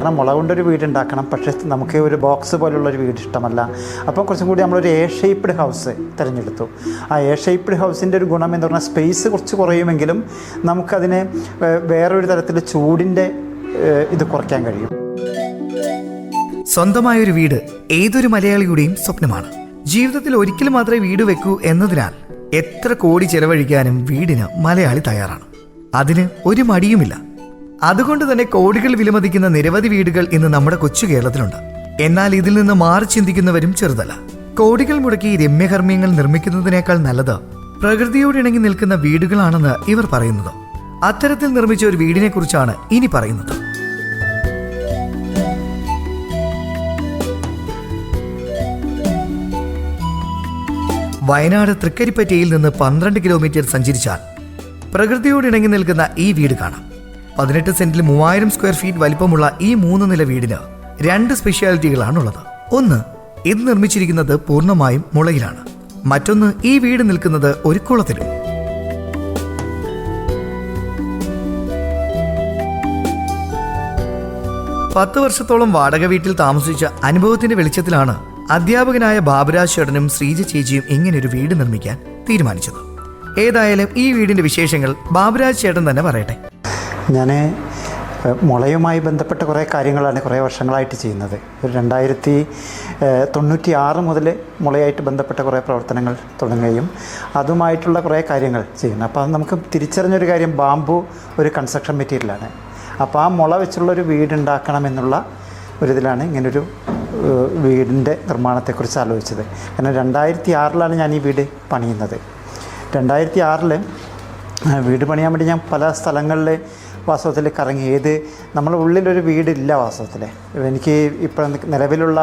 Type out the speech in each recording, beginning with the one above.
കാരണം മുള കൊണ്ടൊരു വീട് ഉണ്ടാക്കണം പക്ഷേ നമുക്ക് ഒരു ബോക്സ് പോലുള്ള ഒരു വീട് ഇഷ്ടമല്ല. അപ്പോൾ കുറച്ചും കൂടി നമ്മളൊരു എ ഷേപ്ഡ് ഹൗസ് തിരഞ്ഞെടുത്തു. ആ എ ഷേപ്ഡ് ഹൗസിന്റെ ഒരു ഗുണം എന്ന് പറഞ്ഞാൽ സ്പേസ് കുറച്ച് കുറയുമെങ്കിലും നമുക്കതിനെ വേറൊരു തരത്തിൽ ചൂടിന്റെ ഇത് കുറയ്ക്കാൻ കഴിയും. സ്വന്തമായൊരു വീട് ഏതൊരു മലയാളിയുടെയും സ്വപ്നമാണ്. ജീവിതത്തിൽ ഒരിക്കലും മാത്രമേ വീട് വെക്കൂ എന്നതിനാൽ എത്ര കോടി ചെലവഴിക്കാനും വീടിന് മലയാളി തയ്യാറാണ്. അതിന് ഒരു മടിയുമില്ല. അതുകൊണ്ട് തന്നെ കോടികൾ വിലമതിക്കുന്ന നിരവധി വീടുകൾ ഇന്ന് നമ്മുടെ കൊച്ചു കേരളത്തിലുണ്ട്. എന്നാൽ ഇതിൽ നിന്ന് മാറി ചിന്തിക്കുന്നവരും ചെറുതല്ല. കോടികൾ മുടക്കി രമ്യകർമ്മ്യങ്ങൾ നിർമ്മിക്കുന്നതിനേക്കാൾ നല്ലത് പ്രകൃതിയോട് ഇണങ്ങി നിൽക്കുന്ന വീടുകളാണെന്ന് ഇവർ പറയുന്നത്. അത്തരത്തിൽ നിർമ്മിച്ച ഒരു വീടിനെ കുറിച്ചാണ് ഇനി പറയുന്നത്. വയനാട് തൃക്കരിപ്പറ്റയിൽ നിന്ന് പന്ത്രണ്ട് കിലോമീറ്റർ സഞ്ചരിച്ചാൽ പ്രകൃതിയോട് ഇണങ്ങി നിൽക്കുന്ന ഈ വീട് കാണാം. പതിനെട്ട് സെന്റിൽ മൂവായിരം സ്ക്വയർ ഫീറ്റ് വലിപ്പമുള്ള ഈ മൂന്ന് നില വീടിന് രണ്ട് സ്പെഷ്യാലിറ്റികളാണുള്ളത്. ഒന്ന് ഇത് നിർമ്മിച്ചിരിക്കുന്നത് പൂർണമായും മുളയിലാണ്. മറ്റൊന്ന് ഈ വീട് നിൽക്കുന്നത് ഒരു കുളത്തിലും. പത്ത് വർഷത്തോളം വാടക വീട്ടിൽ താമസിച്ച അനുഭവത്തിന്റെ വെളിച്ചത്തിലാണ് അധ്യാപകനായ ബാബുരാജ് ചേട്ടനും ശ്രീജ ചേച്ചിയും ഇങ്ങനൊരു വീട് നിർമ്മിക്കാൻ തീരുമാനിച്ചത്. ഏതായാലും ഈ വീടിന്റെ വിശേഷങ്ങൾ ബാബുരാജ് ചേട്ടൻ തന്നെ പറയട്ടെ. ഞാൻ മുളയുമായി ബന്ധപ്പെട്ട കുറേ കാര്യങ്ങളാണ് കുറേ വർഷങ്ങളായിട്ട് ചെയ്യുന്നത്. ഒരു രണ്ടായിരത്തി തൊണ്ണൂറ്റി ആറ് മുതൽ മുളയായിട്ട് ബന്ധപ്പെട്ട കുറേ പ്രവർത്തനങ്ങൾ തുടങ്ങുകയും അതുമായിട്ടുള്ള കുറേ കാര്യങ്ങൾ ചെയ്യുന്നു. അപ്പോൾ അത് നമുക്ക് തിരിച്ചറിഞ്ഞൊരു കാര്യം ബാമ്പു ഒരു കൺസ്ട്രക്ഷൻ മെറ്റീരിയലാണ്. അപ്പോൾ ആ മുള വെച്ചുള്ളൊരു വീടുണ്ടാക്കണം എന്നുള്ള ഒരിതിലാണ് ഇങ്ങനൊരു വീടിന്റെ നിർമ്മാണത്തെക്കുറിച്ച് ആലോചിച്ചത്. കാരണം രണ്ടായിരത്തി ആറിലാണ് ഞാൻ ഈ വീട് പണിയുന്നത്. രണ്ടായിരത്തി ആറിൽ വീട് പണിയാൻ വേണ്ടി ഞാൻ പല സ്ഥലങ്ങളിൽ വാസ്തവത്തിൽ കറങ്ങി. ഏത് നമ്മുടെ ഉള്ളിലൊരു വീടില്ല വാസ്തവത്തിൽ എനിക്ക് ഇപ്പോൾ നിലവിലുള്ള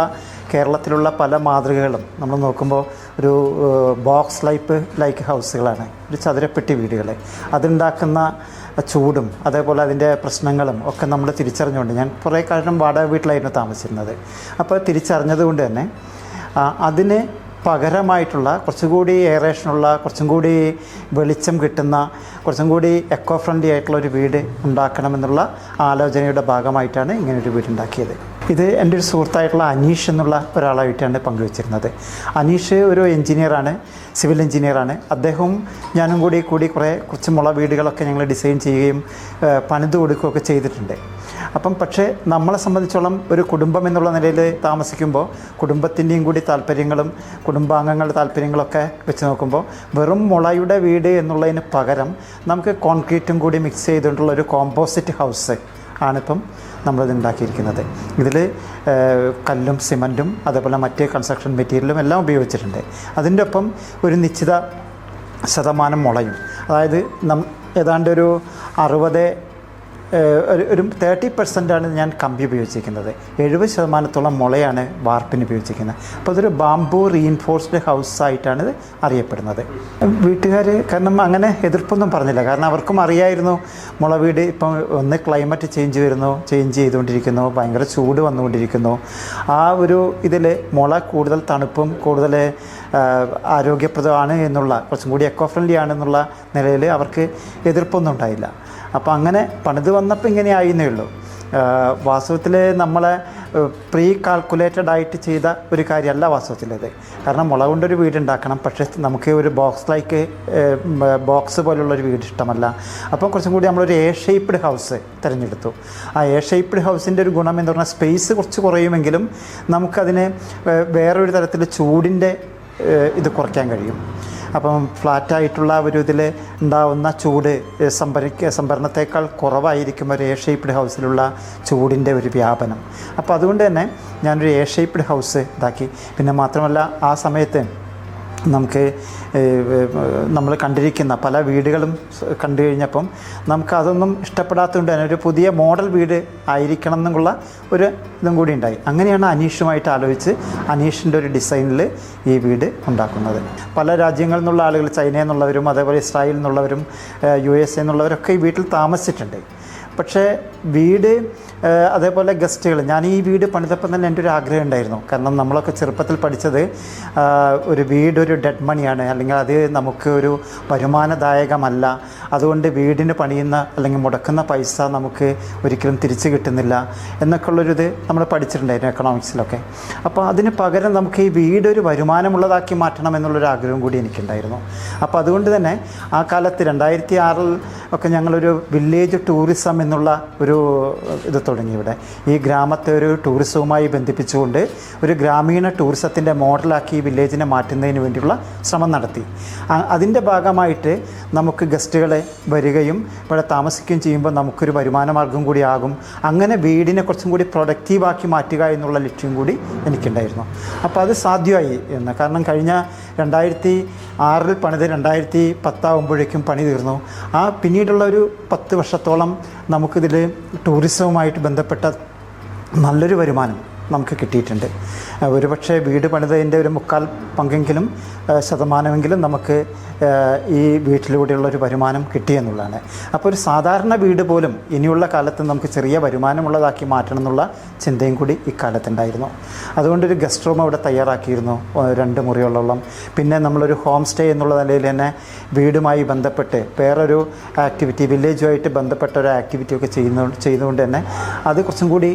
കേരളത്തിലുള്ള പല മാതൃകകളും നമ്മൾ നോക്കുമ്പോൾ ഒരു ബോക്സ് ലൈപ്പ് ലൈക്ക് ഹൗസുകളാണ് ഒരു ചതുരപ്പെട്ടി വീടുകൾ അതുണ്ടാക്കുന്ന ചൂടും അതേപോലെ അതിന്റെ പ്രശ്നങ്ങളും ഒക്കെ നമ്മൾ തിരിച്ചറിഞ്ഞുകൊണ്ട് ഞാൻ കുറേ കാലം വാടക വീട്ടിലായിരുന്നു താമസിച്ചിരുന്നത്. അപ്പോൾ തിരിച്ചറിഞ്ഞതുകൊണ്ട് തന്നെ അതിന് പകരമായിട്ടുള്ള കുറച്ചും കൂടി എയറേഷനുള്ള കുറച്ചും കൂടി വെളിച്ചം കിട്ടുന്ന കുറച്ചും കൂടി എക്കോ ഫ്രണ്ട്ലി ആയിട്ടുള്ള ഒരു വീട് ഉണ്ടാക്കണമെന്നുള്ള ആലോചനയുടെ ഭാഗമായിട്ടാണ് ഇങ്ങനൊരു വീട് ഉണ്ടാക്കിയത്. ഇത് എന്റെ ഒരു സുഹൃത്തായിട്ടുള്ള അനീഷ് എന്നുള്ള ഒരാളായിട്ടാണ് പങ്കുവച്ചിരുന്നത്. അനീഷ് ഒരു എഞ്ചിനീയറാണ് സിവിൽ എഞ്ചിനീയറാണ്. അദ്ദേഹവും ഞാനും കൂടി കൂടി കുറേ കുറച്ച് മുള വീടുകളൊക്കെ ഞങ്ങൾ ഡിസൈൻ ചെയ്യുകയും പണിത് കൊടുക്കുകയൊക്കെ ചെയ്തിട്ടുണ്ട്. അപ്പം പക്ഷേ നമ്മളെ സംബന്ധിച്ചോളം ഒരു കുടുംബം എന്നുള്ള നിലയിൽ താമസിക്കുമ്പോൾ കുടുംബത്തിന്റെയും കൂടി താല്പര്യങ്ങളും കുടുംബാംഗങ്ങളുടെ താല്പര്യങ്ങളൊക്കെ വെച്ച് നോക്കുമ്പോൾ വെറും മുളയുടെ വീട് എന്നുള്ളതിന് പകരം നമുക്ക് കോൺക്രീറ്റും കൂടി മിക്സ് ചെയ്തുകൊണ്ടുള്ള ഒരു കോമ്പോസിറ്റ് ഹൗസ് ആണിപ്പം നമ്മളിത് ഉണ്ടാക്കിയിരിക്കുന്നത്. ഇതിൽ കല്ലും സിമന്റും അതേപോലെ മറ്റ് കൺസ്ട്രക്ഷൻ മെറ്റീരിയലും എല്ലാം ഉപയോഗിച്ചിട്ടുണ്ട്. അതിന്റെ ഒപ്പം ഒരു നിശ്ചിത ശതമാനം മുളയും. അതായത് നം ഏതാണ്ട് ഒരു അറുപത് ഒരു തേർട്ടി പെർസെന്റാണ് ഞാൻ കമ്പി ഉപയോഗിച്ചിരിക്കുന്നത്. എഴുപത് ശതമാനത്തോളം മുളയാണ് വാർപ്പിന് ഉപയോഗിച്ചിരിക്കുന്നത്. അപ്പോൾ അതൊരു ബാംബു റീഇൻഫോഴ്സ്ഡ് ഹൗസ് ആയിട്ടാണ് ഇത് അറിയപ്പെടുന്നത്. വീട്ടുകാർ കാരണം അങ്ങനെ എതിർപ്പൊന്നും പറഞ്ഞില്ല. കാരണം അവർക്കും അറിയായിരുന്നു മുള വീട് ഇപ്പം ഒന്ന് ക്ലൈമറ്റ് ചേഞ്ച് വരുന്നു ചേഞ്ച് ചെയ്തുകൊണ്ടിരിക്കുന്നു ഭയങ്കര ചൂട് വന്നുകൊണ്ടിരിക്കുന്നു. ആ ഒരു ഇതിൽ മുള കൂടുതൽ തണുപ്പും കൂടുതൽ ആരോഗ്യപ്രദമാണ് എന്നുള്ള കുറച്ചും കൂടി എക്കോ ഫ്രണ്ട്ലി ആണെന്നുള്ള നിലയിൽ അവർക്ക് എതിർപ്പൊന്നും ഉണ്ടായില്ല. അപ്പോൾ അങ്ങനെ പണിത് വന്നപ്പോൾ ഇങ്ങനെ ആയിരുന്നേ ഉള്ളൂ. വാസ്തവത്തിൽ നമ്മളെ പ്രീ കാൽക്കുലേറ്റഡ് ആയിട്ട് ചെയ്ത ഒരു കാര്യമല്ല വാസ്തവത്തിലത്. കാരണം മുള കൊണ്ടൊരു വീട് ഉണ്ടാക്കണം പക്ഷേ നമുക്ക് ഒരു ബോക്സ് ലൈക്ക് ബോക്സ് പോലുള്ളൊരു വീട് ഇഷ്ടമല്ല. അപ്പം കുറച്ചും കൂടി നമ്മളൊരു എ ഷേപ്ഡ് ഹൗസ് തിരഞ്ഞെടുത്തു. ആ എ ഷേപ്ഡ് ഹൗസിന്റെ ഒരു ഗുണം എന്ന് പറഞ്ഞാൽ സ്പേസ് കുറച്ച് കുറയുമെങ്കിലും നമുക്കതിനെ വേറൊരു തരത്തിൽ ചൂടിന്റെ ഇത് കുറയ്ക്കാൻ കഴിയും. അപ്പം ഫ്ലാറ്റായിട്ടുള്ള ഒരു ഇതിൽ ഉണ്ടാവുന്ന ചൂട് സംഭരിക്ക സംഭരണത്തേക്കാൾ കുറവായിരിക്കും ഒരു എ ഹൗസിലുള്ള ചൂടിന്റെ ഒരു വ്യാപനം. അപ്പോൾ അതുകൊണ്ട് തന്നെ ഞാനൊരു എ ഹൗസ് ഇതാക്കി. പിന്നെ മാത്രമല്ല ആ സമയത്ത് നമുക്ക് നമ്മൾ കണ്ടിരിക്കുന്ന പല വീടുകളും കണ്ടു കഴിഞ്ഞപ്പം നമുക്ക് അതൊന്നും ഇഷ്ടപ്പെടാത്തതുകൊണ്ട് തന്നെ ഒരു പുതിയ മോഡൽ വീട് ആയിരിക്കണം എന്നുള്ള ഒരു ഇതും കൂടി ഉണ്ടായി. അങ്ങനെയാണ് അനീഷുമായിട്ട് ആലോചിച്ച് അനീഷിന്റെ ഒരു ഡിസൈനിൽ ഈ വീട് ഉണ്ടാക്കുന്നത്. പല രാജ്യങ്ങളിൽ നിന്നുള്ള ആളുകൾ ചൈനയിൽ നിന്നുള്ളവരും അതേപോലെ ഇസ്രായേലിൽ നിന്നുള്ളവരും യു എസ് എന്നുള്ളവരൊക്കെ ഈ വീട്ടിൽ താമസിച്ചിട്ടുണ്ട്. പക്ഷേ വീട് അതേപോലെ ഗസ്റ്റുകൾ. ഞാൻ ഈ വീട് പണിതപ്പം തന്നെ എന്റെ ഒരു ആഗ്രഹം ഉണ്ടായിരുന്നു. കാരണം നമ്മളൊക്കെ ചെറുപ്പത്തിൽ പഠിച്ചത് ഒരു വീട് ഒരു ഡെഡ് മണിയാണ് അല്ലെങ്കിൽ അത് നമുക്ക് ഒരു വരുമാനദായകമല്ല. അതുകൊണ്ട് വീടിന് പണിയുന്ന അല്ലെങ്കിൽ മുടക്കുന്ന പൈസ നമുക്ക് ഒരിക്കലും തിരിച്ചു കിട്ടുന്നില്ല എന്നൊക്കെയുള്ളൊരിത് നമ്മൾ പഠിച്ചിട്ടുണ്ടായിരുന്നു എക്കണോമിക്സിലൊക്കെ അപ്പോൾ അതിന് പകരം നമുക്ക് ഈ വീട് ഒരു വരുമാനമുള്ളതാക്കി മാറ്റണം എന്നുള്ളൊരു ആഗ്രഹം കൂടി എനിക്കുണ്ടായിരുന്നു. അപ്പോൾ അതുകൊണ്ട് തന്നെ ആ കാലത്ത് രണ്ടായിരത്തി ആറിൽ ഒക്കെ ഞങ്ങളൊരു വില്ലേജ് ടൂറിസം എന്നുള്ള ഒരു ഇത് തുടങ്ങി ഇവിടെ ഈ ഗ്രാമത്തെ ഒരു ടൂറിസവുമായി ബന്ധിപ്പിച്ചുകൊണ്ട് ഒരു ഗ്രാമീണ ടൂറിസത്തിന്റെ മോഡലാക്കി വില്ലേജിനെ മാറ്റുന്നതിന് വേണ്ടിയുള്ള ശ്രമം നടത്തി. അതിന്റെ ഭാഗമായിട്ട് നമുക്ക് ഗസ്റ്റുകളെ വരികയും ഇവിടെ താമസിക്കുകയും ചെയ്യുമ്പോൾ നമുക്കൊരു വരുമാന മാർഗം കൂടി ആകും അങ്ങനെ വീടിനെ കുറച്ചും കൂടി പ്രൊഡക്റ്റീവാക്കി മാറ്റുക എന്നുള്ള ലക്ഷ്യം കൂടി എനിക്കുണ്ടായിരുന്നു. അപ്പോൾ അത് സാധ്യമായി എന്ന്. കാരണം കഴിഞ്ഞ രണ്ടായിരത്തി ആറിൽ പണിത് രണ്ടായിരത്തി പത്താവുമ്പോഴേക്കും പണി തീർന്നു. ആ പിന്നീടുള്ള ഒരു പത്ത് വർഷത്തോളം നമുക്കിതിൽ ടൂറിസവുമായിട്ട് ബന്ധപ്പെട്ട നല്ലൊരു വരുമാനം. നമുക്ക് കിട്ടിയിട്ടുണ്ട്. ഒരുപക്ഷെ വീട് പണിതതിന്റെ ഒരു മുക്കാൽ പങ്കെങ്കിലും ശതമാനമെങ്കിലും നമുക്ക് ഈ വീട്ടിലൂടെയുള്ള ഒരു വരുമാനം കിട്ടിയെന്നുള്ളതാണ് അപ്പോൾ ഒരു സാധാരണ വീട് പോലും ഇനിയുള്ള കാലത്ത് നമുക്ക് ചെറിയ വരുമാനമുള്ളതാക്കി മാറ്റണം എന്നുള്ള ചിന്തയും കൂടി ഇക്കാലത്തുണ്ടായിരുന്നു. അതുകൊണ്ടൊരു ഗസ്റ്റ് റൂം അവിടെ തയ്യാറാക്കിയിരുന്നു രണ്ട് മുറിയോളം പിന്നെ നമ്മളൊരു ഹോം സ്റ്റേ എന്നുള്ള നിലയിൽ തന്നെ വീടുമായി ബന്ധപ്പെട്ട് വേറൊരു ആക്ടിവിറ്റി വില്ലേജുമായിട്ട് ബന്ധപ്പെട്ട ഒരു ആക്ടിവിറ്റിയൊക്കെ ചെയ്യുന്നു ചെയ്തുകൊണ്ട് തന്നെ അത് കുറച്ചും കൂടി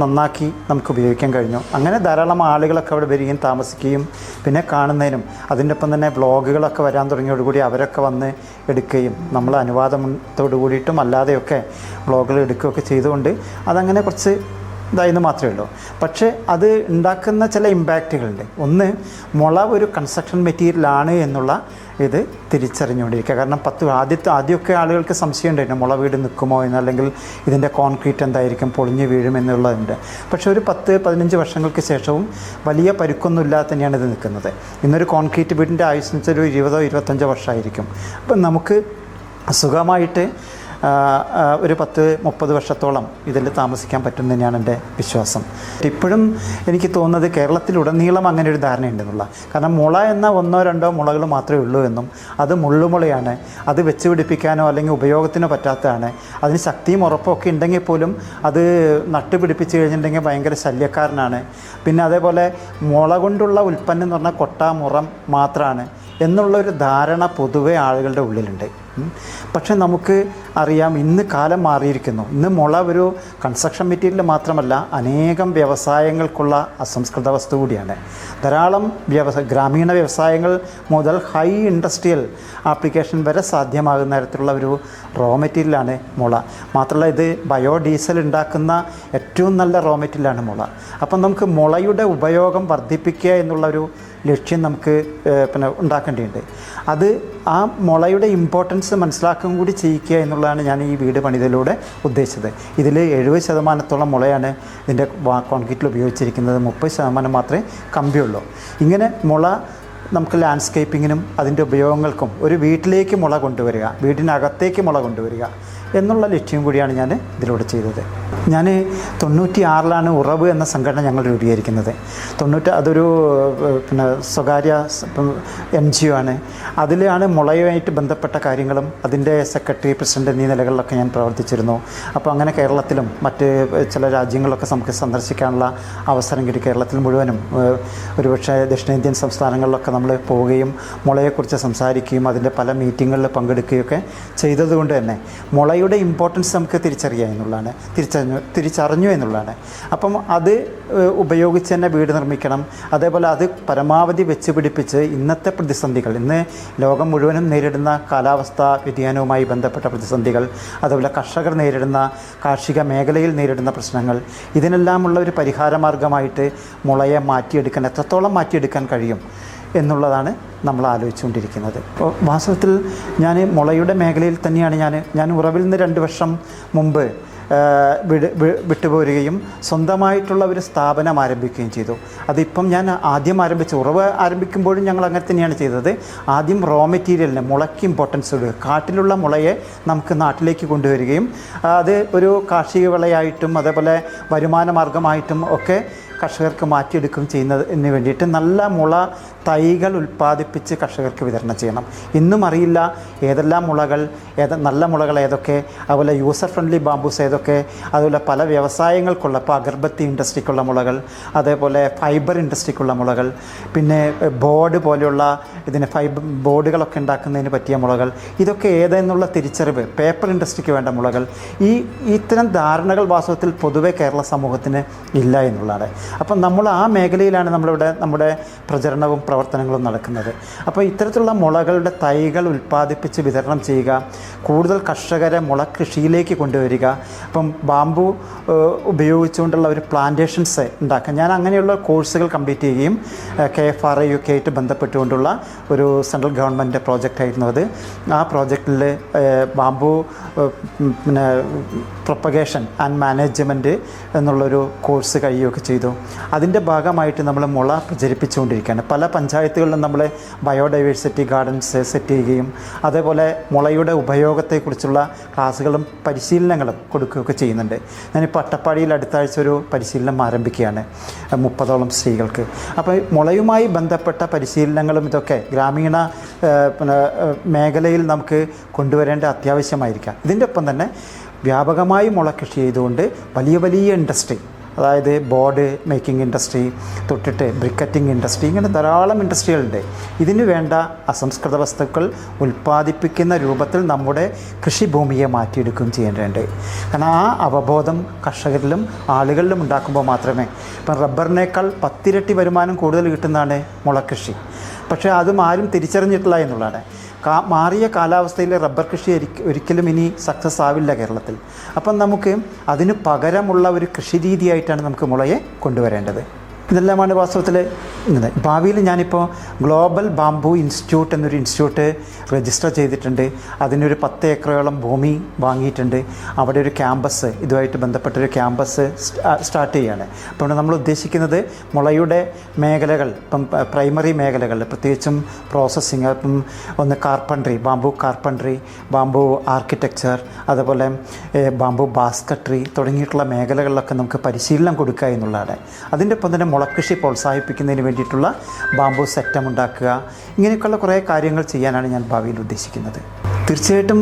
നന്നാക്കി നമുക്ക് ഉപയോഗിക്കാൻ കഴിഞ്ഞു. അങ്ങനെ ധാരാളം ആളുകളൊക്കെ അവിടെ വരികയും താമസിക്കുകയും പിന്നെ കാണുന്നതിനും അതിന്റെ ഒപ്പം തന്നെ വ്ളോഗുകളൊക്കെ വരാൻ തുടങ്ങിയോടുകൂടി അവരൊക്കെ വന്ന് എടുക്കുകയും നമ്മൾ അനുവാദത്തോടു കൂടിയിട്ടും അല്ലാതെയൊക്കെ വ്ളോഗുകൾ എടുക്കുകയൊക്കെ ചെയ്തുകൊണ്ട് അതങ്ങനെ കുറച്ച് ഇതായെന്ന് മാത്രമേ ഉള്ളൂ. പക്ഷേ അത് ഉണ്ടാക്കുന്ന ചില ഇമ്പാക്റ്റുകളുണ്ട് ഒന്ന് മുള ഒരു കൺസ്ട്രക്ഷൻ മെറ്റീരിയലാണ് എന്നുള്ള ഇത് തിരിച്ചറിഞ്ഞുകൊണ്ടിരിക്കുക. കാരണം പത്ത് ആദ്യത്തെ ആദ്യമൊക്കെ ആളുകൾക്ക് സംശയം ഉണ്ടായിരുന്നു മുള വീട് നിൽക്കുമോ എന്ന് അല്ലെങ്കിൽ ഇതിന്റെ കോൺക്രീറ്റ് എന്തായിരിക്കും പൊളിഞ്ഞു വീഴും എന്നുള്ളതുണ്ട് പക്ഷേ ഒരു പത്ത് പതിനഞ്ച് വർഷങ്ങൾക്ക് ശേഷവും വലിയ പരുക്കൊന്നുമില്ലാതെ തന്നെയാണ് ഇത് നിൽക്കുന്നത്. ഇന്നൊരു കോൺക്രീറ്റ് വീടിന്റെ ആയുസ് എന്ന് വെച്ചാൽ ഒരു ഇരുപതോ ഇരുപത്തഞ്ചോ വർഷമായിരിക്കും. അപ്പം നമുക്ക് സുഖമായിട്ട് ഒരു പത്ത് മുപ്പത് വർഷത്തോളം ഇതിൽ താമസിക്കാൻ പറ്റും തന്നെയാണ് എന്റെ വിശ്വാസം. ഇപ്പോഴും എനിക്ക് തോന്നുന്നത് കേരളത്തിലുടനീളം അങ്ങനെ ഒരു ധാരണയുണ്ടെന്നുള്ള കാരണം മുള എന്ന ഒന്നോ രണ്ടോ മുളകൾ മാത്രമേ ഉള്ളൂ എന്നും അത് മുള്ളുമുളയാണ് അത് വെച്ച് പിടിപ്പിക്കാനോ അല്ലെങ്കിൽ ഉപയോഗത്തിനോ പറ്റാത്തതാണ്. അതിന് ശക്തിയും ഉറപ്പൊക്കെ ഉണ്ടെങ്കിൽ പോലും അത് നട്ടുപിടിപ്പിച്ച് കഴിഞ്ഞിട്ടുണ്ടെങ്കിൽ ഭയങ്കര ശല്യക്കാരനാണ്. പിന്നെ അതേപോലെ മുള കൊണ്ടുള്ള ഉൽപ്പന്നം എന്ന് പറഞ്ഞാൽ കൊട്ട മുറം മാത്രമാണ് എന്നുള്ളൊരു ധാരണ പൊതുവെ ആളുകളുടെ ഉള്ളിലുണ്ട്. പക്ഷെ നമുക്ക് അറിയാം ഇന്ന് കാലം മാറിയിരിക്കുന്നു. ഇന്ന് മുള ഒരു കൺസ്ട്രക്ഷൻ മെറ്റീരിയൽ മാത്രമല്ല അനേകം വ്യവസായങ്ങൾക്കുള്ള അസംസ്കൃത വസ്തു കൂടിയാണ്. ധാരാളം വ്യവസ ഗ്രാമീണ വ്യവസായങ്ങൾ മുതൽ ഹൈ ഇൻഡസ്ട്രിയൽ ആപ്ലിക്കേഷൻ വരെ സാധ്യമാകുന്ന തരത്തിലുള്ള ഒരു റോ മെറ്റീരിയലാണ് മുള. മാത്രമല്ല ഇത് ബയോഡീസൽ ഉണ്ടാക്കുന്ന ഏറ്റവും നല്ല റോ മെറ്റീരിയലാണ് മുള. അപ്പം നമുക്ക് മുളയുടെ ഉപയോഗം വർദ്ധിപ്പിക്കുക എന്നുള്ള ഒരു ലക്ഷ്യം നമുക്ക് പിന്നെ ഉണ്ടാക്കേണ്ടതുണ്ട്. അത് ആ മുളയുടെ ഇമ്പോർട്ടൻസ് മനസ്സിലാക്കുകയും കൂടി ചെയ്യിക്കുക എന്നുള്ളതാണ് ഞാൻ ഈ വീട് പണിതയിലൂടെ ഉദ്ദേശിച്ചത്. ഇതിൽ എഴുപത് ശതമാനത്തോളം മുളയാണ് ഇതിന്റെ കോൺക്രീറ്റിൽ ഉപയോഗിച്ചിരിക്കുന്നത്. മുപ്പത് ശതമാനം മാത്രമേ കമ്പിയുള്ളൂ. ഇങ്ങനെ മുള നമുക്ക് ലാൻഡ്സ്കേപ്പിങ്ങിനും അതിന്റെ ഉപയോഗങ്ങൾക്കും ഒരു വീട്ടിലേക്ക് മുള കൊണ്ടുവരിക വീടിനകത്തേക്ക് മുള കൊണ്ടുവരിക എന്നുള്ള ലക്ഷ്യം കൂടിയാണ് ഞാൻ ഇതിലൂടെ ചെയ്തത്. ഞാൻ തൊണ്ണൂറ്റി ആറിലാണ് ഉറവ് എന്ന സംഘടന ഞങ്ങൾ രൂപീകരിക്കുന്നത്. തൊണ്ണൂറ്റി അതൊരു പിന്നെ സ്വകാര്യ എൻ ജി ഒ ആണ്. അതിലാണ് മുളയുമായിട്ട് ബന്ധപ്പെട്ട കാര്യങ്ങളും അതിന്റെ സെക്രട്ടറി പ്രസിഡന്റ് എന്നീ നിലകളിലൊക്കെ ഞാൻ പ്രവർത്തിച്ചിരുന്നു. അപ്പോൾ അങ്ങനെ കേരളത്തിലും മറ്റ് ചില രാജ്യങ്ങളൊക്കെ നമുക്ക് സന്ദർശിക്കാനുള്ള അവസരം കിട്ടി. കേരളത്തിൽ മുഴുവനും ഒരുപക്ഷെ ദക്ഷിണേന്ത്യൻ സംസ്ഥാനങ്ങളിലൊക്കെ നമ്മൾ പോവുകയും മുളയെക്കുറിച്ച് സംസാരിക്കുകയും അതിന്റെ പല മീറ്റിങ്ങുകളിൽ പങ്കെടുക്കുകയൊക്കെ ചെയ്തതുകൊണ്ട് തന്നെ മുളയുടെ ഇമ്പോർട്ടൻസ് നമുക്ക് തിരിച്ചറിയാം എന്നുള്ളതാണ്. തിരിച്ചറിഞ്ഞു തിരിച്ചറിഞ്ഞു എന്നുള്ളതാണ്. അപ്പം അത് ഉപയോഗിച്ച് തന്നെ വീട് നിർമ്മിക്കണം. അതേപോലെ അത് പരമാവധി വെച്ച് പിടിപ്പിച്ച് ഇന്നത്തെ പ്രതിസന്ധികൾ ഇന്ന് ലോകം മുഴുവനും നേരിടുന്ന കാലാവസ്ഥ വ്യതിയാനവുമായി ബന്ധപ്പെട്ട പ്രതിസന്ധികൾ അതുപോലെ കർഷകർ നേരിടുന്ന കാർഷിക മേഖലയിൽ നേരിടുന്ന പ്രശ്നങ്ങൾ ഇതിനെല്ലാമുള്ള ഒരു പരിഹാരമാർഗമായിട്ട് മുളയെ മാറ്റിയെടുക്കാൻ എത്രത്തോളം മാറ്റിയെടുക്കാൻ കഴിയും എന്നുള്ളതാണ് നമ്മൾ ആലോചിച്ചുകൊണ്ടിരിക്കുന്നത്. അപ്പോൾ വാസ്തവത്തിൽ ഞാൻ മുളയുടെ മേഖലയിൽ തന്നെയാണ് ഞാൻ ഞാൻ ഉറവിൽ നിന്ന് രണ്ട് വർഷം മുമ്പ് വിട് വിട്ടുപോരുകയും സ്വന്തമായിട്ടുള്ള ഒരു സ്ഥാപനം ആരംഭിക്കുകയും ചെയ്തു. അതിപ്പം ഞാൻ ആദ്യം ആരംഭിച്ച ഉറവ് ആരംഭിക്കുമ്പോഴും ഞങ്ങൾ അങ്ങനെ തന്നെയാണ് ചെയ്തത്. ആദ്യം റോ മെറ്റീരിയലിന് മുളയ്ക്ക് ഇമ്പോർട്ടൻസ് കൊടുക്കുക കാട്ടിലുള്ള മുളയെ നമുക്ക് നാട്ടിലേക്ക് കൊണ്ടുവരികയും അത് ഒരു കാർഷിക വിളയായിട്ടും അതേപോലെ വരുമാന മാർഗമായിട്ടും ഒക്കെ കർഷകർക്ക് മാറ്റിയെടുക്കുകയും ചെയ്യുന്നതിന് വേണ്ടിയിട്ട് നല്ല മുള തൈകൾ ഉൽപ്പാദിപ്പിച്ച് കർഷകർക്ക് വിതരണം ചെയ്യണം. ഇന്നും അറിയില്ല ഏതെല്ലാം മുളകൾ ഏത് നല്ല മുളകൾ ഏതൊക്കെ അതുപോലെ യൂസർ ഫ്രണ്ട്ലി ബാംബൂസ് ഏതൊക്കെ അതുപോലെ പല വ്യവസായങ്ങൾക്കുള്ള ഇപ്പോൾ അഗർബത്തി ഇൻഡസ്ട്രിക്കുള്ള മുളകൾ അതേപോലെ ഫൈബർ ഇൻഡസ്ട്രിക്കുള്ള മുളകൾ പിന്നെ ബോർഡ് പോലെയുള്ള ഇതിന് ഫൈബർ ബോർഡുകളൊക്കെ ഉണ്ടാക്കുന്നതിന് പറ്റിയ മുളകൾ ഇതൊക്കെ ഏതെന്നുള്ള തിരിച്ചറിവ് പേപ്പർ ഇൻഡസ്ട്രിക്ക് വേണ്ട മുളകൾ ഈ ഇത്തരം ധാരണകൾ വാസ്തവത്തിൽ പൊതുവെ കേരള സമൂഹത്തിന് ഇല്ല എന്നുള്ളതാണ്. അപ്പം നമ്മൾ ആ മേഖലയിലാണ് നമ്മളിവിടെ നമ്മുടെ പ്രചരണവും പ്രവർത്തനങ്ങളും നടക്കുന്നത്. അപ്പോൾ ഇത്തരത്തിലുള്ള മുളകളുടെ തൈകൾ ഉൽപ്പാദിപ്പിച്ച് വിതരണം ചെയ്യുക കൂടുതൽ കർഷകരെ മുള കൃഷിയിലേക്ക് കൊണ്ടുവരിക അപ്പം ബാമ്പു ഉപയോഗിച്ചുകൊണ്ടുള്ള ഒരു പ്ലാന്റേഷൻസ് ഉണ്ടാക്കുക. ഞാൻ അങ്ങനെയുള്ള കോഴ്സുകൾ കംപ്ലീറ്റ് ചെയ്യുകയും കെ എഫ് ആർ ഐ ഒക്കെ ആയിട്ട് ബന്ധപ്പെട്ടുകൊണ്ടുള്ള ഒരു സെൻട്രൽ ഗവൺമെന്റ് പ്രോജക്റ്റ് ആയിരുന്നു അത്. ആ പ്രോജക്റ്റിൽ ബാമ്പു പിന്നെ പ്രൊപ്പഗേഷൻ ആൻഡ് മാനേജ്മെന്റ് എന്നുള്ളൊരു കോഴ്സ് കഴിയുകയൊക്കെ ചെയ്തു. അതിന്റെ ഭാഗമായിട്ട് നമ്മൾ മുള പ്രചരിപ്പിച്ചുകൊണ്ടിരിക്കുകയാണ്. പല പഞ്ചായത്തുകളിലും നമ്മൾ ബയോഡൈവേഴ്സിറ്റി ഗാർഡൻസ് സെറ്റ് ചെയ്യുകയും അതേപോലെ മുളയുടെ ഉപയോഗത്തെക്കുറിച്ചുള്ള ക്ലാസ്സുകളും പരിശീലനങ്ങളും കൊടുക്കുകയൊക്കെ ചെയ്യുന്നുണ്ട്. ഞാനിപ്പോൾ അട്ടപ്പാടിയിൽ അടുത്ത ആഴ്ച ഒരു പരിശീലനം ആരംഭിക്കുകയാണ് മുപ്പതോളം സ്ത്രീകൾക്ക്. അപ്പോൾ മുളയുമായി ബന്ധപ്പെട്ട പരിശീലനങ്ങളും ഇതൊക്കെ ഗ്രാമീണ മേഖലയിൽ നമുക്ക് കൊണ്ടുവരേണ്ട അത്യാവശ്യമായിരിക്കാം. ഇതിന്റെ ഒപ്പം തന്നെ വ്യാപകമായി മുള കൃഷി ചെയ്തുകൊണ്ട് വലിയ വലിയ ഇൻഡസ്ട്രി അതായത് ബോർഡ് മേക്കിംഗ് ഇൻഡസ്ട്രി തൊട്ടിട്ട് ബ്രിക്കറ്റിംഗ് ഇൻഡസ്ട്രി ഇങ്ങനെ ധാരാളം ഇൻഡസ്ട്രികളുണ്ട്. ഇതിന് വേണ്ട അസംസ്കൃത വസ്തുക്കൾ ഉൽപ്പാദിപ്പിക്കുന്ന രൂപത്തിൽ നമ്മുടെ കൃഷിഭൂമിയെ മാറ്റിയെടുക്കുകയും ചെയ്യേണ്ടതുണ്ട്. കാരണം ആ അവബോധം കർഷകരിലും ആളുകളിലും ഉണ്ടാക്കുമ്പോൾ മാത്രമേ ഇപ്പം റബ്ബറിനേക്കാൾ പത്തിരട്ടി വരുമാനം കൂടുതൽ കിട്ടുന്നതാണ് മുളകൃഷി പക്ഷേ അതും ആരും തിരിച്ചറിഞ്ഞിട്ടില്ല എന്നുള്ളതാണ്. കാ മാറിയ കാലാവസ്ഥയിലെ റബ്ബർ കൃഷി ഒരിക്കലും ഇനി സക്സസ് ആവില്ല കേരളത്തിൽ. അപ്പം നമുക്ക് അതിന് പകരമുള്ള ഒരു കൃഷി രീതിയായിട്ടാണ് നമുക്ക് മുളയെ കൊണ്ടുവരേണ്ടത്. ഇതെല്ലാമാണ് വാസ്തവത്തിൽ ഇങ്ങനെ. ഭാവിയിൽ ഞാനിപ്പോൾ ഗ്ലോബൽ ബാംബു ഇൻസ്റ്റിറ്റ്യൂട്ട് എന്നൊരു ഇൻസ്റ്റിറ്റ്യൂട്ട് രജിസ്റ്റർ ചെയ്തിട്ടുണ്ട്. അതിനൊരു പത്ത് ഏക്കറോളം ഭൂമി വാങ്ങിയിട്ടുണ്ട്. അവിടെ ഒരു ക്യാമ്പസ് ഇതുമായിട്ട് ബന്ധപ്പെട്ടൊരു ക്യാമ്പസ് സ്റ്റാർട്ട് ചെയ്യുകയാണ് അപ്പോൾ നമ്മൾ ഉദ്ദേശിക്കുന്നത് മുളയുടെ മേഖലകൾ ഇപ്പം പ്രൈമറി മേഖലകൾ പ്രത്യേകിച്ചും പ്രോസസ്സിങ് ഇപ്പം ഒന്ന് carpentry bamboo carpentry bamboo architecture അതുപോലെ ബാംബു ബാസ്കട്രി തുടങ്ങിയിട്ടുള്ള മേഖലകളിലൊക്കെ നമുക്ക് പരിശീലനം കൊടുക്കുക എന്നുള്ളതാണ്. അതിന്റെ ഒപ്പം തന്നെ മുളക്കൃഷി പ്രോത്സാഹിപ്പിക്കുന്നതിന് വേണ്ടിയിട്ടുള്ള ബാമ്പു സെറ്റം ഉണ്ടാക്കുക ഇങ്ങനെയൊക്കെയുള്ള കുറേ കാര്യങ്ങൾ ചെയ്യാനാണ് ഞാൻ ഭാവിയിൽ ഉദ്ദേശിക്കുന്നത്. തീർച്ചയായിട്ടും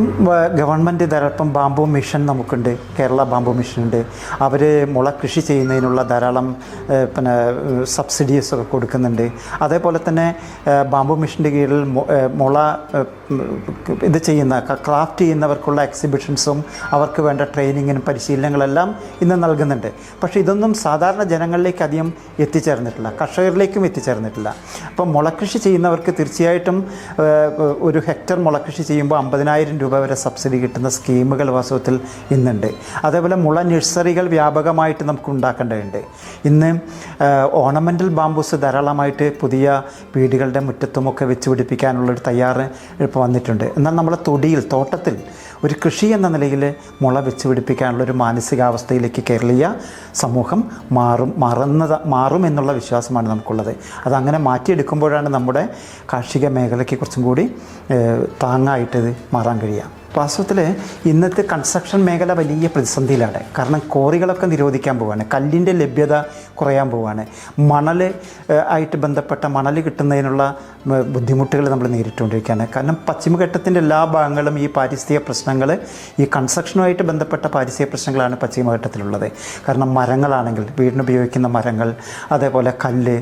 ഗവൺമെന്റ് ധാരാളം ബാംബു മിഷൻ നമുക്കുണ്ട്. കേരള ബാംബു മിഷൻ ഉണ്ട് അവർ മുള കൃഷി ചെയ്യുന്നതിനുള്ള ധാരാളം പിന്നെ സബ്സിഡീസ് ഒക്കെ കൊടുക്കുന്നുണ്ട്. അതേപോലെ തന്നെ ബാംബു മിഷന്റെ കീഴിൽ മുള ഇത് ചെയ്യുന്ന ക്രാഫ്റ്റ് ചെയ്യുന്നവർക്കുള്ള എക്സിബിഷൻസും അവർക്ക് വേണ്ട ട്രെയിനിങ്ങിനും പരിശീലനങ്ങളെല്ലാം ഇന്ന് നൽകുന്നുണ്ട്. പക്ഷേ ഇതൊന്നും സാധാരണ ജനങ്ങളിലേക്ക് അധികം എത്തിച്ചേർന്നിട്ടില്ല. കർഷകരിലേക്കും എത്തിച്ചേർന്നിട്ടില്ല. അപ്പം മുളകൃഷി ചെയ്യുന്നവർക്ക് തീർച്ചയായിട്ടും ഒരു ഹെക്ടർ മുളകൃഷി ചെയ്യുമ്പോൾ അമ്പതിനായിരം രൂപ വരെ സബ്സിഡി കിട്ടുന്ന സ്കീമുകൾ വാസ്തവത്തിൽ ഇന്നുണ്ട്. അതേപോലെ മുള നഴ്സറികൾ വ്യാപകമായിട്ട് നമുക്ക് ഉണ്ടാക്കേണ്ടതുണ്ട്. ഇന്ന് ഓർണമെന്റൽ ബാംബൂസ് ധാരാളമായിട്ട് പുതിയ വീടുകളുടെ മുറ്റത്തുമൊക്കെ വെച്ച് പിടിപ്പിക്കാനുള്ളൊരു തയ്യാറ് ഇപ്പോൾ വന്നിട്ടുണ്ട്. എന്നാൽ നമ്മളെ തൊടിയിൽ തോട്ടത്തിൽ ഒരു കൃഷി എന്ന നിലയിൽ മുള വെച്ച് പിടിപ്പിക്കാനുള്ള ഒരു മാനസികാവസ്ഥയിലേക്ക് കേരളീയ സമൂഹം മാറും മറന്നത് മാറും എന്നുള്ള വിശ്വാസമാണ് നമുക്കുള്ളത്. അതങ്ങനെ മാറ്റിയെടുക്കുമ്പോഴാണ് നമ്മുടെ കാർഷിക മേഖലയ്ക്ക് കുറച്ചും കൂടി താങ്ങായിട്ടത് താങ്ങായിട്ട് മാറാൻ കഴിയുക. വാസ്തവത്തിൽ ഇന്നത്തെ കൺസ്ട്രക്ഷൻ മേഖല വലിയ പ്രതിസന്ധിയിലാണ്. കാരണം കോറികളൊക്കെ നിരോധിക്കാൻ പോവുകയാണ് കല്ലിന്റെ ലഭ്യത കുറയാൻ പോവുകയാണ് മണൽ ആയിട്ട് ബന്ധപ്പെട്ട മണൽ കിട്ടുന്നതിനുള്ള ബുദ്ധിമുട്ടുകൾ നമ്മൾ നേരിട്ടുകൊണ്ടിരിക്കുകയാണ്. കാരണം പശ്ചിമഘട്ടത്തിന്റെ എല്ലാ ഭാഗങ്ങളും ഈ പാരിസ്ഥിതിക പ്രശ്നങ്ങൾ ഈ കൺസ്ട്രക്ഷനുമായിട്ട് ബന്ധപ്പെട്ട പാരിസ്ഥിതിക പ്രശ്നങ്ങളാണ് പശ്ചിമഘട്ടത്തിലുള്ളത് കാരണം മരങ്ങളാണെങ്കിൽ വീടിന് ഉപയോഗിക്കുന്ന മരങ്ങൾ അതേപോലെ കല്ല്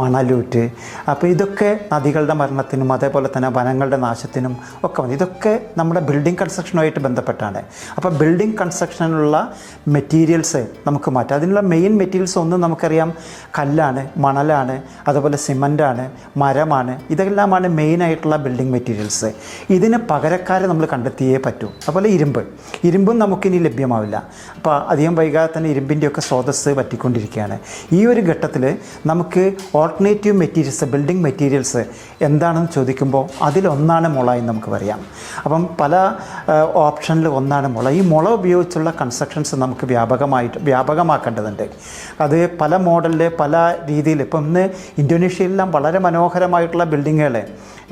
മണലൂറ്റ് അപ്പോൾ ഇതൊക്കെ നദികളുടെ മരണത്തിനും അതേപോലെ തന്നെ വനങ്ങളുടെ നാശത്തിനും ഒക്കെ ഇതൊക്കെ നമ്മുടെ ബിൽഡിംഗ് കൺസ്ട്രക്ഷനുമായിട്ട് ബന്ധപ്പെട്ടാണ്. അപ്പോൾ ബിൽഡിംഗ് കൺസ്ട്രക്ഷനുള്ള മെറ്റീരിയൽസ് നമുക്ക് മാറ്റാം. അതിനുള്ള മെയിൻ മെറ്റീരിയൽസ് ഒന്ന് നമുക്കറിയാം. കല്ലാണ് മണലാണ് അതുപോലെ സിമന്റാണ് മരമാണ്. ഇതെല്ലാമാണ് മെയിനായിട്ടുള്ള ബിൽഡിംഗ് മെറ്റീരിയൽസ് ഇതിന് പകരക്കാരെ നമ്മൾ കണ്ടെത്തിയേ പറ്റൂ. അതുപോലെ ഇരുമ്പ്. ഇരുമ്പും നമുക്കിനി ലഭ്യമാവില്ല. അപ്പോൾ അധികം വൈകാതെ തന്നെ ഇരുമ്പിന്റെയൊക്കെ സ്രോതസ്സ് പറ്റിക്കൊണ്ടിരിക്കുകയാണ്. ഈ ഒരു ഘട്ടത്തിൽ നമുക്ക് ഓൾട്ടർനേറ്റീവ് മെറ്റീരിയൽസ് ബിൽഡിംഗ് മെറ്റീരിയൽസ് എന്താണെന്ന് ചോദിക്കുമ്പോൾ അതിലൊന്നാണ് മുള എന്ന് നമുക്ക് പറയാം. അപ്പം പല പല ഓപ്ഷനിൽ ഒന്നാണ് മുള. ഈ മുള ഉപയോഗിച്ചുള്ള കൺസ്ട്രക്ഷൻസ് നമുക്ക് വ്യാപകമായിട്ട് വ്യാപകമാക്കേണ്ടതുണ്ട്. അത് പല മോഡലിൽ പല രീതിയിൽ ഇപ്പം ഇന്ന് ഇന്തോനേഷ്യയിലെല്ലാം വളരെ മനോഹരമായിട്ടുള്ള ബിൽഡിങ്ങുകൾ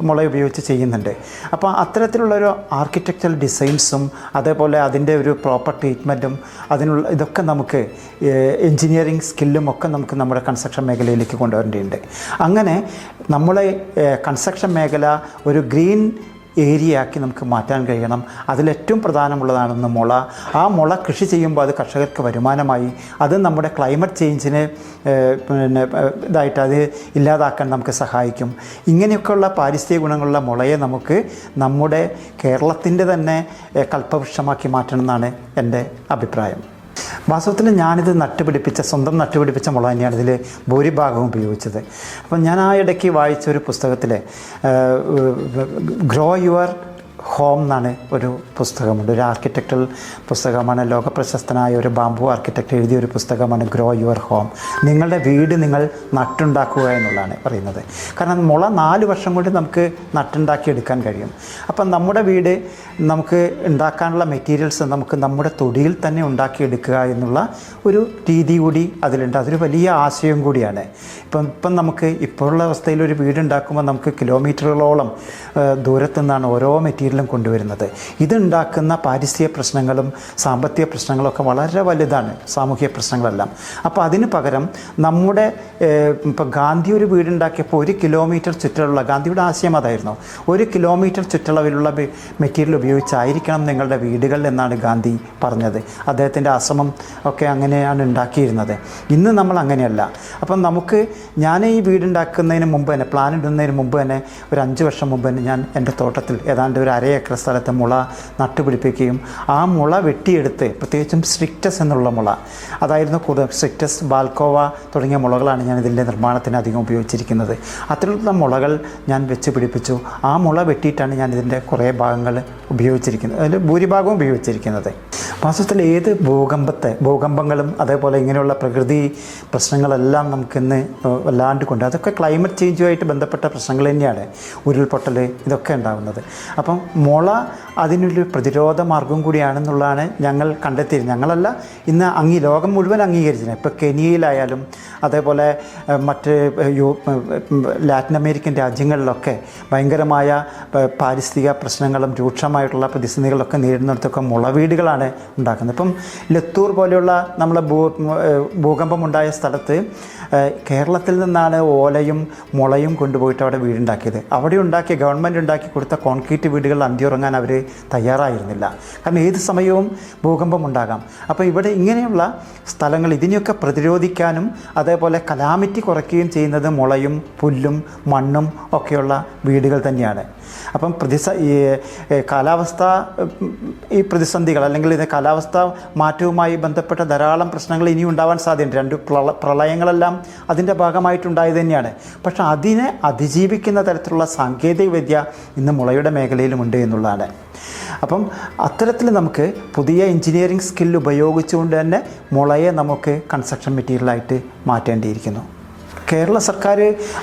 മുള ഉപയോഗിച്ച് ചെയ്യുന്നുണ്ട്. അപ്പോൾ അത്തരത്തിലുള്ളൊരു ആർക്കിടെക്ചറൽ ഡിസൈൻസും അതേപോലെ അതിന്റെ ഒരു പ്രോപ്പർ ട്രീറ്റ്മെന്റും അതിനുള്ള ഇതൊക്കെ നമുക്ക് എൻജിനീയറിങ് സ്കില്ലും ഒക്കെ നമുക്ക് നമ്മുടെ കൺസ്ട്രക്ഷൻ മേഖലയിലേക്ക് കൊണ്ടുവരേണ്ടതുണ്ട്. അങ്ങനെ നമ്മളെ കൺസ്ട്രക്ഷൻ മേഖല ഒരു ഗ്രീൻ ഏരിയ ആക്കി നമുക്ക് മാറ്റാൻ കഴിയണം. അതിലേറ്റവും പ്രധാനമുള്ളതാണെന്ന് മുള. ആ മുള കൃഷി ചെയ്യുമ്പോൾ അത് കർഷകർക്ക് വരുമാനമായി. അത് നമ്മുടെ ക്ലൈമറ്റ് ചേഞ്ചിനെ പിന്നെ ഇതായിട്ട് അത് ഇല്ലാതാക്കാൻ നമുക്ക് സഹായിക്കും. ഇങ്ങനെയൊക്കെയുള്ള പാരിസ്ഥിതിക ഗുണങ്ങളുള്ള മുളയെ നമുക്ക് നമ്മുടെ കേരളത്തിന്റെ തന്നെ കൽപ്പവൃക്ഷമാക്കി മാറ്റണം എന്നാണ് എന്റെ അഭിപ്രായം. വാസ്തവത്തിൽ ഞാനിത് നട്ടുപിടിപ്പിച്ച സ്വന്തം നട്ടുപിടിപ്പിച്ച മുള തന്നെയാണ് ഇതിൽ ഭൂരിഭാഗവും ഉപയോഗിച്ചത്. അപ്പം ഞാൻ ആ ഇടയ്ക്ക് വായിച്ച ഒരു പുസ്തകത്തിൽ ഗ്രോ യുവർ ഹോം എന്നാണ് ഒരു പുസ്തകമുണ്ട്. ഒരു ആർക്കിടെക്ടൽ പുസ്തകമാണ്. ലോകപ്രശസ്തനായ ഒരു ബാംബു ആർക്കിടെക്ട് എഴുതിയ ഒരു പുസ്തകമാണ് ഗ്രോ യുവർ ഹോം നിങ്ങളുടെ വീട് നിങ്ങൾ നട്ടുണ്ടാക്കുക എന്നുള്ളതാണ് പറയുന്നത്. കാരണം മുള നാല് വർഷം കൊണ്ട് നമുക്ക് നട്ടുണ്ടാക്കി എടുക്കാൻ കഴിയും. അപ്പം നമ്മുടെ വീട് നമുക്ക് ഉണ്ടാക്കാനുള്ള മെറ്റീരിയൽസ് നമുക്ക് നമ്മുടെ തൊടിയിൽ തന്നെ ഉണ്ടാക്കിയെടുക്കുക എന്നുള്ള ഒരു രീതി കൂടി അതിലുണ്ട്. അതൊരു വലിയ ആശയം കൂടിയാണ്. ഇപ്പം ഇപ്പം നമുക്ക് ഇപ്പോഴുള്ള അവസ്ഥയിൽ ഒരു വീടുണ്ടാക്കുമ്പോൾ നമുക്ക് കിലോമീറ്ററുകളോളം ദൂരത്തു നിന്നാണ് ഓരോ മെറ്റീരിയലും കൊണ്ടുവരുന്നത്. ഇതുണ്ടാക്കുന്ന പാരിസ്ഥിതിക പ്രശ്നങ്ങളും സാമ്പത്തിക പ്രശ്നങ്ങളൊക്കെ വളരെ വലുതാണ് സാമൂഹിക പ്രശ്നങ്ങളെല്ലാം. അപ്പോൾ അതിന് പകരം നമ്മുടെ ഇപ്പോൾ ഗാന്ധി ഒരു വീടുണ്ടാക്കിയപ്പോൾ ഒരു കിലോമീറ്റർ ചുറ്റളവുള്ള ഗാന്ധിയുടെ ആശയം അതായിരുന്നു. ഒരു കിലോമീറ്റർ ചുറ്റളവിലുള്ള മെറ്റീരിയൽ ഉപയോഗിച്ചായിരിക്കണം നിങ്ങളുടെ വീടുകൾ എന്നാണ് ഗാന്ധി പറഞ്ഞത്. അദ്ദേഹത്തിന്റെ ആശ്രമം ഒക്കെ അങ്ങനെയാണ് ഉണ്ടാക്കിയിരുന്നത്. ഇന്ന് നമ്മൾ അങ്ങനെയല്ല. അപ്പം നമുക്ക് ഞാൻ ഈ വീടുണ്ടാക്കുന്നതിന് മുമ്പ് തന്നെ പ്ലാൻ ഇടുന്നതിന് മുമ്പ് തന്നെ ഒരു അഞ്ച് വർഷം മുമ്പ് തന്നെ ഞാൻ എന്റെ തോട്ടത്തിൽ ഏതാണ്ട് ഒരു അര ഏക്കർ സ്ഥലത്ത് മുള നട്ടുപിടിപ്പിക്കുകയും ആ മുള വെട്ടിയെടുത്ത് പ്രത്യേകിച്ചും സ്ട്രിക്റ്റസ് എന്നുള്ള മുള അതായിരുന്നു കൂടുതൽ സ്ട്രിക്റ്റസ് ബാൽക്കോവ തുടങ്ങിയ മുളകളാണ് ഞാൻ ഇതിന്റെ നിർമ്മാണത്തിന് അധികം ഉപയോഗിച്ചിരിക്കുന്നത്. അത്തരത്തിലുള്ള മുളകൾ ഞാൻ വെച്ച് പിടിപ്പിച്ചു. ആ മുള വെട്ടിയിട്ടാണ് ഞാൻ ഇതിന്റെ കുറേ ഭാഗങ്ങൾ ഉപയോഗിച്ചിരിക്കുന്നത് അതിൽ ഭൂരിഭാഗവും ഉപയോഗിച്ചിരിക്കുന്നത്. വാസ്തവത്തിൽ ഏത് ഭൂകമ്പത്തെ ഭൂകമ്പങ്ങളും അതേപോലെ ഇങ്ങനെയുള്ള പ്രകൃതി പ്രശ്നങ്ങളെല്ലാം നമുക്കിന്ന് വല്ലാണ്ട് കൊണ്ട് അതൊക്കെ ക്ലൈമറ്റ് ചേഞ്ചുമായിട്ട് ബന്ധപ്പെട്ട പ്രശ്നങ്ങൾ തന്നെയാണ്. ഉരുൾപൊട്ടൽ ഇതൊക്കെ ഉണ്ടാകുന്നത് അപ്പം മുള അതിനൊരു പ്രതിരോധ മാർഗം കൂടിയാണെന്നുള്ളതാണ് ഞങ്ങൾ കണ്ടെത്തിയത്. ഞങ്ങളല്ല ഇന്ന് അംഗീ ലോകം മുഴുവൻ അംഗീകരിച്ചിരുന്നത്. ഇപ്പോൾ കെനിയയിലായാലും അതേപോലെ മറ്റ് യൂ ലാറ്റിൻ അമേരിക്കൻ രാജ്യങ്ങളിലൊക്കെ ഭയങ്കരമായ പാരിസ്ഥിതിക പ്രശ്നങ്ങളും രൂക്ഷമായിട്ടുള്ള പ്രതിസന്ധികളൊക്കെ നേരിടുന്നിടത്തൊക്കെ മുളവീടുകളാണ് ഉണ്ടാക്കുന്നത്. ഇപ്പം ലത്തൂർ പോലെയുള്ള നമ്മളെ ഭൂ ഭൂകമ്പമുണ്ടായ സ്ഥലത്ത് കേരളത്തിൽ നിന്നാണ് ഓലയും മുളയും കൊണ്ടുപോയിട്ട് അവിടെ വീടുണ്ടാക്കിയത്. അവിടെ ഉണ്ടാക്കിയ ഗവൺമെന്റ് ഉണ്ടാക്കി കൊടുത്ത കോൺക്രീറ്റ് വീടുകളിൽ അന്തിയുറങ്ങാൻ അവർ തയ്യാറായിരുന്നില്ല. കാരണം ഏത് സമയവും ഭൂകമ്പം ഉണ്ടാകാം. അപ്പോൾ ഇവിടെ ഇങ്ങനെയുള്ള സ്ഥലങ്ങൾ ഇതിനെയൊക്കെ പ്രതിരോധിക്കാനും അതേപോലെ കലാമിറ്റി കുറയ്ക്കുകയും ചെയ്യുന്നത് മുളയും പുല്ലും മണ്ണും ഒക്കെയുള്ള വീടുകൾ തന്നെയാണ്. അപ്പം പ്രതിസ ഈ കാലാവസ്ഥ ഈ പ്രതിസന്ധികൾ അല്ലെങ്കിൽ ഇത് കാലാവസ്ഥ മാറ്റവുമായി ബന്ധപ്പെട്ട ധാരാളം പ്രശ്നങ്ങൾ ഇനിയും ഉണ്ടാവാൻ സാധ്യതയുണ്ട്. രണ്ട് പ്രള പ്രളയങ്ങളെല്ലാം അതിന്റെ ഭാഗമായിട്ടുണ്ടായത് തന്നെയാണ്. പക്ഷെ അതിനെ അതിജീവിക്കുന്ന തരത്തിലുള്ള സാങ്കേതിക വിദ്യ ഇന്ന് മുളയുടെ മേഖലയിലുമുണ്ട് എന്നുള്ളതാണ്. അപ്പം അത്തരത്തിൽ നമുക്ക് പുതിയ എഞ്ചിനീയറിംഗ് സ്കിൽ ഉപയോഗിച്ചുകൊണ്ട് തന്നെ മുളയെ നമുക്ക് കൺസ്ട്രക്ഷൻ മെറ്റീരിയലായിട്ട് മാറ്റേണ്ടിയിരിക്കുന്നു. കേരള സർക്കാർ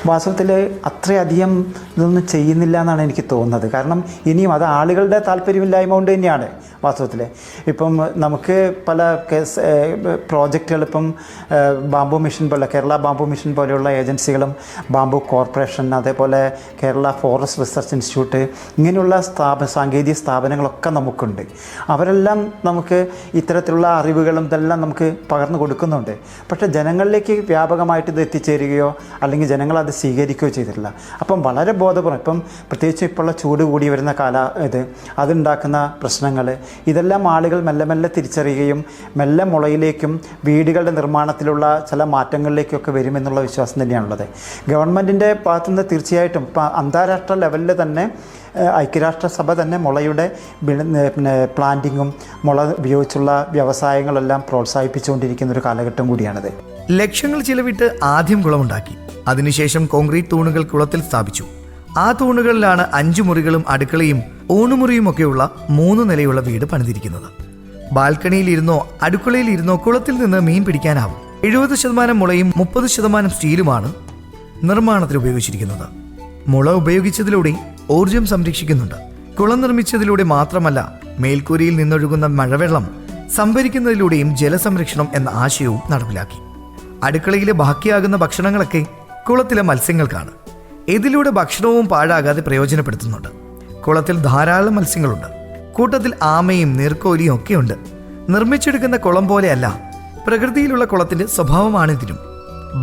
വാസ്തവത്തിൽ അത്രയധികം ഇതൊന്നും ചെയ്യുന്നില്ല എന്നാണ് എനിക്ക് തോന്നുന്നത്. കാരണം ഇനിയും അത് ആളുകളുടെ താല്പര്യമില്ലായ്മ കൊണ്ട് തന്നെയാണ്. വാസ്തവത്തിൽ ഇപ്പം നമുക്ക് പല കേസ് പ്രോജക്റ്റുകൾ ഇപ്പം ബാംബു മിഷൻ പോലെ കേരള ബാംബു മിഷൻ പോലെയുള്ള ഏജൻസികളും ബാംബു കോർപ്പറേഷൻ അതേപോലെ കേരള ഫോറസ്റ്റ് റിസർച്ച് ഇൻസ്റ്റിറ്റ്യൂട്ട് ഇങ്ങനെയുള്ള സ്ഥാപ സാങ്കേതിക സ്ഥാപനങ്ങളൊക്കെ നമുക്കുണ്ട്. അവരെല്ലാം നമുക്ക് ഇത്തരത്തിലുള്ള അറിവുകളും ഇതെല്ലാം നമുക്ക് പകർന്നു കൊടുക്കുന്നുണ്ട്. പക്ഷേ ജനങ്ങളിലേക്ക് വ്യാപകമായിട്ട് ഇത് എത്തിച്ചേരുകയോ അല്ലെങ്കിൽ ജനങ്ങൾ അത് സ്വീകരിക്കുകയോ ചെയ്തിട്ടില്ല. അപ്പം വളരെ ബോധപൂർവം ഇപ്പം പ്രത്യേകിച്ച് ഇപ്പോഴുള്ള ചൂട് കൂടി വരുന്ന കാല ഇത് അതുണ്ടാക്കുന്ന പ്രശ്നങ്ങൾ ഇതെല്ലാം ആളുകൾ മെല്ലെ മെല്ലെ തിരിച്ചറിയുകയും മെല്ലെ മുളയിലേക്കും വീടുകളുടെ നിർമ്മാണത്തിലുള്ള ചില മാറ്റങ്ങളിലേക്കൊക്കെ വരുമെന്നുള്ള വിശ്വാസം തന്നെയാണുള്ളത്. ഗവൺമെന്റിന്റെ ഭാഗത്തുനിന്ന് തീർച്ചയായിട്ടും അന്താരാഷ്ട്ര ലെവലിൽ തന്നെ ഐക്യരാഷ്ട്രസഭ തന്നെ മുളയുടെ പിന്നെ പ്ലാന്റിങ്ങും മുള ഉപയോഗിച്ചുള്ള വ്യവസായങ്ങളെല്ലാം പ്രോത്സാഹിപ്പിച്ചുകൊണ്ടിരിക്കുന്ന ഒരു കാലഘട്ടം കൂടിയാണിത്. ലക്ഷങ്ങൾ ചിലവിട്ട് ആദ്യം കുളമുണ്ടാക്കി. അതിനുശേഷം കോൺക്രീറ്റ് തൂണുകൾ കുളത്തിൽ സ്ഥാപിച്ചു. ആ തൂണുകളിലാണ് അഞ്ചു മുറികളും അടുക്കളയും ഊണുമുറിയും ഒക്കെയുള്ള മൂന്ന് നിലയുള്ള വീട് പണിതിരിക്കുന്നത്. ബാൽക്കണിയിലിരുന്നോ അടുക്കളയിലിരുന്നോ കുളത്തിൽ നിന്ന് മീൻ പിടിക്കാനാവും. എഴുപത് ശതമാനം മുളയും മുപ്പത് ശതമാനം സ്റ്റീലുമാണ് നിർമ്മാണത്തിൽ ഉപയോഗിച്ചിരിക്കുന്നത്. മുള ഉപയോഗിച്ചതിലൂടെ ഊർജം സംരക്ഷിക്കുന്നുണ്ട്. കുളം നിർമ്മിച്ചതിലൂടെ മാത്രമല്ല മേൽക്കൂരയിൽ നിന്നൊഴുകുന്ന മഴവെള്ളം സംഭരിക്കുന്നതിലൂടെയും ജലസംരക്ഷണം എന്ന ആശയവും നടപ്പിലാക്കി. അടുക്കളയിലെ ബാക്കിയാകുന്ന ഭക്ഷണങ്ങളൊക്കെ കുളത്തിലെ മത്സ്യങ്ങൾക്കാണ്. ഇതിലൂടെ ഭക്ഷണവും പാഴാകാതെ പ്രയോജനപ്പെടുത്തുന്നുണ്ട്. കുളത്തിൽ ധാരാളം മത്സ്യങ്ങളുണ്ട്. കൂട്ടത്തിൽ ആമയും നീർക്കോലിയും ഒക്കെയുണ്ട്. നിർമ്മിച്ചെടുക്കുന്ന കുളം പോലെയല്ല പ്രകൃതിയിലുള്ള കുളത്തിന്റെ സ്വഭാവമാണിതിനും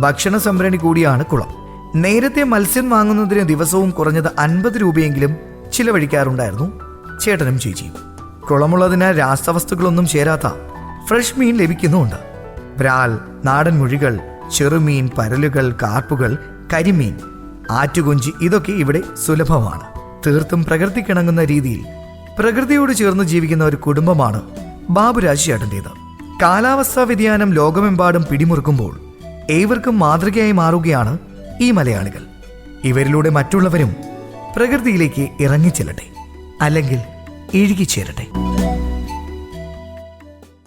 ഭക്ഷണ സംഭരണി കൂടിയാണ് കുളം. നേരത്തെ മത്സ്യം വാങ്ങുന്നതിന് ദിവസവും കുറഞ്ഞത് അൻപത് രൂപയെങ്കിലും ചിലവഴിക്കാറുണ്ടായിരുന്നു ചേട്ടനും ചേച്ചിയും. കുളമുള്ളതിനാൽ രാസവസ്തുക്കളൊന്നും ചേരാത്ത ഫ്രഷ് മീൻ ലഭിക്കുന്നുമുണ്ട്. ബ്രാൽ നാടൻ മുഴികൾ ചെറുമീൻ പരലുകൾ കാർപ്പുകൾ കരിമീൻ ആറ്റുകൊഞ്ചി ഇതൊക്കെ ഇവിടെ സുലഭമാണ്. തീർത്തും പ്രകൃതിക്കിണങ്ങുന്ന രീതിയിൽ പ്രകൃതിയോട് ചേർന്ന് ജീവിക്കുന്ന ഒരു കുടുംബമാണ് ബാബുരാജ് ചേട്ടന്റേത് കാലാവസ്ഥാ വ്യതിയാനം ലോകമെമ്പാടും പിടിമുറുക്കുമ്പോൾ ഏവർക്കും മാതൃകയായി മാറുകയാണ് ഈ മലയാളികൾ. ഇവരിലൂടെ മറ്റുള്ളവരും പ്രകൃതിയിലേക്ക് ഇറങ്ങിച്ചെല്ലട്ടെ അല്ലെങ്കിൽ ഇഴുകിച്ചേരട്ടെ.